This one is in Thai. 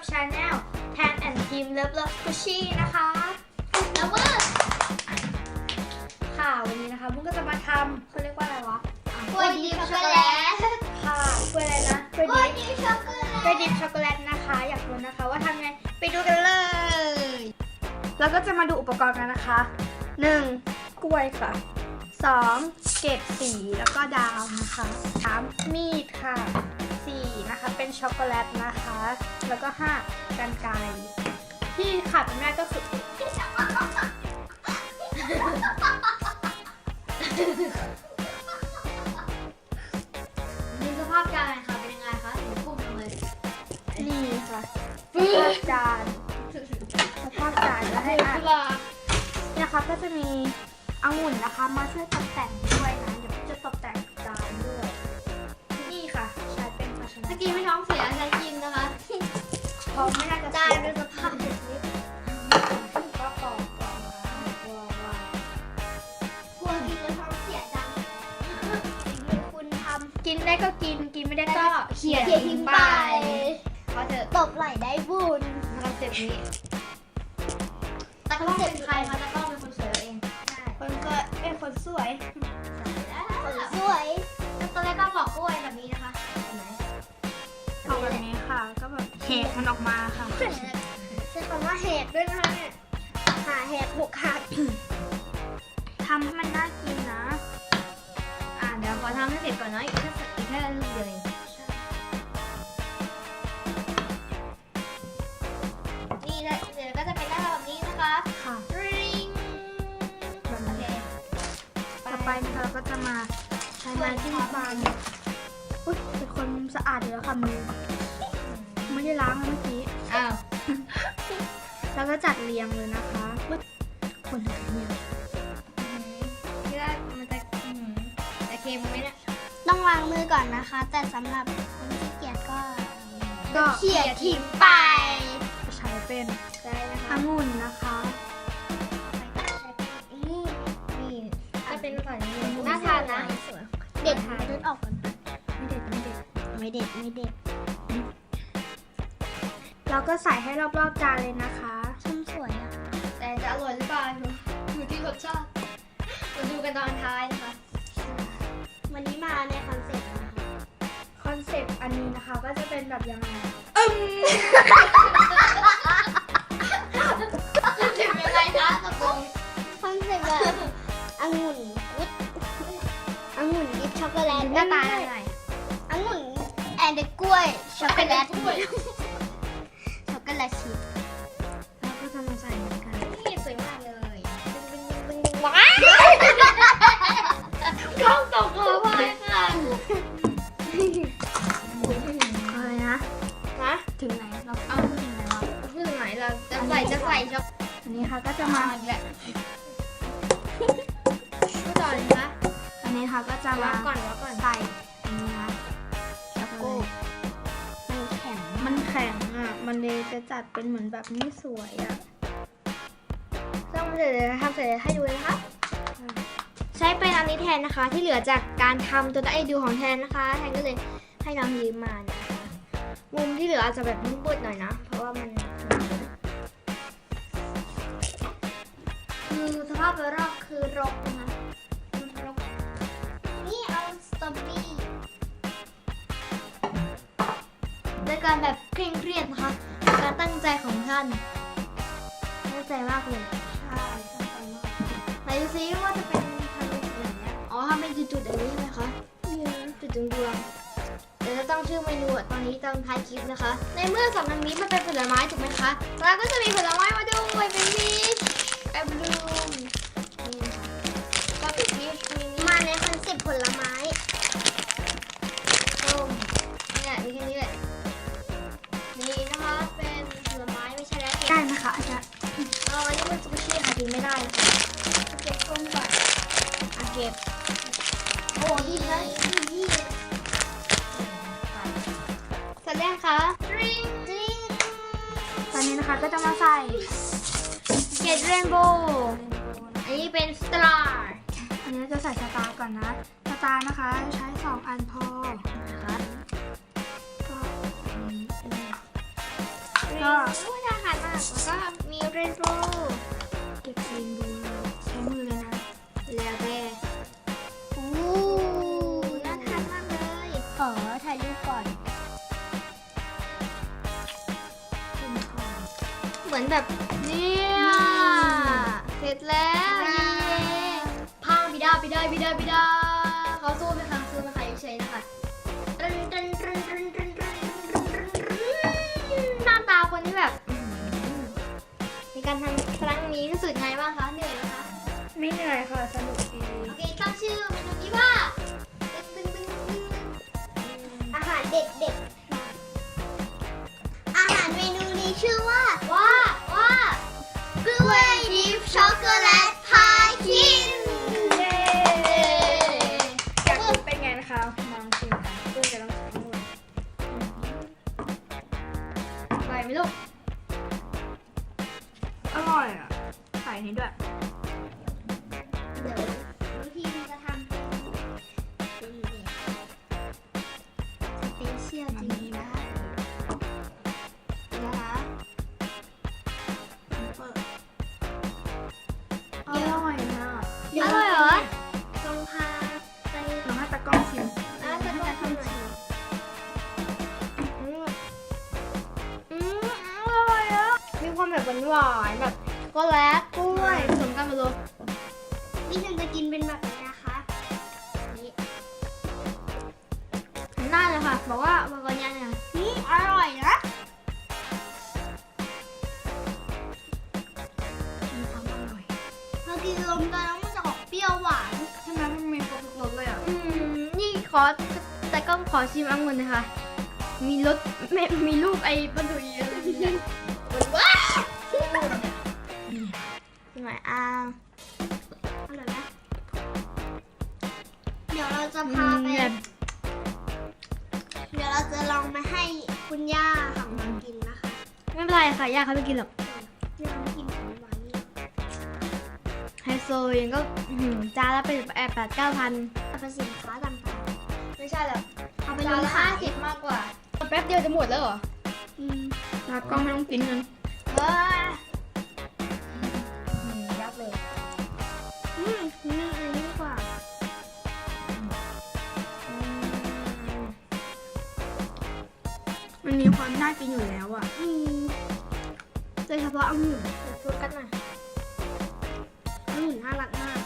กับชาแนลแทนแอนทีมเลิฟเลิฟคุชชี่นะคะแล้วเมื่อค่ะวันนี้นะคะมุกก็จะมาทำเขาเรียกว่าอะไรวะกล้วยดิบช็อกโกแลตค่ะกล้วยอะไรนะกล้วยกล้วยดิบดิบช็อกโกแลตกล้วยดิบช็อกโกแลตนะคะ อยากรู้นะคะว่าทำไงไปดูกันเลย แล้วก็จะมาดูอุปกรณ์กันนะคะ 1. กล้วยค่ะ 2. เกล็ดสีแล้วก็ดาวนะคะ 3. มีดค่ะ 4. นะคะ เป็นช็อกโกแลตนะคะ แล้วก็ 5. กันไกรที่ขาดไม่ได้ก็คือดูสภาพจานค่ะเป็นยังไงคะถึงพุ่มลงเลยนี่ค่ะสภาพจานสภาพจานแล้วให้อ่านเนี่ยค่ะก็จะมีองุ่นนะคะ มาช่วยตกแต่งด้วยนะ เป็นภาชนะเมื่อกี้ไม่ท้องเสียใช้กินนะคะเพราะไม่น่าจะจานเสียเป็นสภาพแบบนี้ก็ปอกก่อนนะกลัวว่ากลัวกินแล้วท้องเสียจังคุณทำกินได้ก็กิน กินไม่ได้ก็เขี่ยเขี่ยทิ้งไปเพราะเถอะตบไหลได้บุญคอนเซ็ปต์นี้ตะกล้องเป็นใครคะตะกล้องเป็นคนสวยเอง คนก็เป็นคนสวย คนสวยแล้วตอนแรกก็บอกกล้วย ค่ะ ก็แบบแหกมันออกมาค่ะ ใช้คำว่าแหกด้วยนะคะเนี่ยหาแหกหกขาดทำให้มันน่ากินนะ อ่าเดี๋ยวขอทำให้เสร็จก่อนเนาะอีกแค่อีกแค่ลูกเดียวเองนี่นะเดี๋ยวก็จะเป็นหน้าตาแบบนี้นะคะค่ะริงแบบโอเคนี้ต่อไปนะคะเราก็จะมาใช้ไม้จิ้มฟันอุ้ยเป็นคนสะอาดอยู่แล้วค่ะมือ แล้วก็จัดเรียงเลยนะคะคนละเรียงคิดว่ามันจะอื้อหือจะเค็มไหมเนี่ยต้องล้างมือก่อนนะคะ แต่สำหรับคนที่เกียจก็ก็เขี่ยทิ้งไป ใช้เป็นได้นะคะองุ่นนะคะนี่นี่จะเป็นแบบนี้น่าทานนะเด็ดเด็ดออกก่อนไม่เด็ดไม่เด็ดไม่เด็ดไม่เด็ดเราก็ใส่ให้รอบๆจานเลยนะคะ อยู่ที่รสชาติมาดูกันตอนท้ายนะคะ วันนี้มาในคอนเซ็ปต์นะคะคอนเซปต์อันนี้นะคะก็จะเป็นแบบยังไงจะเป็นยังไงคะตะกงคอนเซ็ปต์แบบองุ่นวิทองุ่นดิบช็อกโกแลตหน้าตาอะไรองุ่นแอนด์กล้วยช็อกโกแลตกล้วยช็อกโกแลตชีส กคอพายค่ะอะไรนะฮะถึงไหนเราเอาถึงไหนแล้วพูดถึงไหนเราจะใส่จะใส่ช็อกอันนี้ค่ะก็จะมาอีกแหละพูดต่อเลยนะอันนี้ค่ะก็จะวัมากก่อนวักก่อนใส่อันนี้นะช็อกโกมันแข็งมันแข็งอะมันเลยจะจัดเป็นเหมือนแบบนี้สวยอะต้องเสร็จเลยทำเสร็จเลยให้ดูเลยนะคะ ใช้เป็นอันนี้แทนนะคะ ที่เหลือจากการทำตัวไอดูของแทนนะคะ แทนก็เลยให้น้องยืมมานะคะ มุมที่เหลืออาจจะแบบมืดหน่อยนะ เพราะว่ามันคือสภาพโดยรอบคือรกนะคะรกนี่เอาสตอเบอรี่ด้วยการแบบเคร่งเครียดนะคะการตั้งใจของท่านตั้งใจมากเลย ใช่ตั้งใจมากไหนดูซิว่าจะเป็น หนอ๋อทำเป็นจุดๆอย่างนี้ใช่ไหมคะจุดดวงๆเดี๋ยวจะต้องชื่อเมนูอะตอนนี้ต้องท้ายคลิปนะคะ ในเมื่อสองนันมิตรมันเป็นผลไม้ถูกไหมคะแล้วก็จะมีผลไม้มาด้วยเป็นพีชแอปบลูมนี่นะคะก็เป็นพีชมีนี่มาในคอนเซ็ปต์ผลไม้ส้มนี่แหละมีแค่นี้แหละนี่นะคะเป็นผลไม้ไม่ใช่แล้วได้นะคะอาจารย์เอาอันนี้เป็นซูชิค่ะกินไม่ได้นะคะเก็บต้มก่อนอะ เก็บ โอ้ดีนะดีเสร็จแล้วคะริงริงตอนนี้นะคะก็จะมาใส่เกตเรนโบว์อันนี้เป็นสตาร์อันนี้จะใส่สตาร์ก่อนนะ สตาร์นะคะใช้สองอันพอนะคะก็อันนี้ก็โอ้ยน่าทานมากแล้วก็มีเรนโบว์เก็บเรนโบว์ เหมือนแบบเนี่ยเสร็จแล้วเย้พังพิดาพิดาพิดาพิดาเขาสู้ไหมคะสู้ไหมคะเฉยนะคะหน้าตาคนที่แบบในการทำครั้งนี้รู้สึกไงบ้างคะเหนื่อยไหมคะไม่เหนื่อยค่ะสนุกดีโอเคตั้งชื่อเมนูนี้ว่า ไหมลูก อร่อยอะ ใส่นี้ด้วย หวานๆแบบช็อกโก็แลตกล้วยผสมกันหมดเลยนี่ฉันจะกินเป็นแบบนี้นะคะนี่หันหน้าเลยค่ะบอกว่าบอกกันยังไงอืมอร่อยนะมีความอร่อยพอกินรวมกันแล้วมันจะออกเปรี้ยวหวานใช่ไหมมันมีครบทุกรสเลยอะอืมนี่ขอแต่ก็ขอชิมองุ่นนะคะ มีรสไม่มีลูกไอ้ปลาดุยอะไรเนี่ยมันว้าชิม หน่อยอ้าวอร่อยไหมเดี๋ยวเราจะพาไปแบบเดี๋ยวเราจะลองมาให้คุณย่าของเรากินนะคะไม่เป็นไรค่ะย่าเขาไม่กินหรอกย่าไม่กินของหวานนี่ไฮโซยังก็อื้อหือจานละเป็นแอบแปดเก้าพันเอาไปสินค้าต่างไม่ใช่หรอกๆเอาไปจาลนงละขาห้ายสิบมากกว่า แป๊บเดียวจะหมดแล้วเหรอ อืมตากล้องไม่ต้องกินเงินเฮ้ย มันมีความน่ากินอยู่แล้วอะอืมโดยเฉพาะองุ่นเดี๋ยวโฟกัสหน่อยองุ่นน่ารักมาก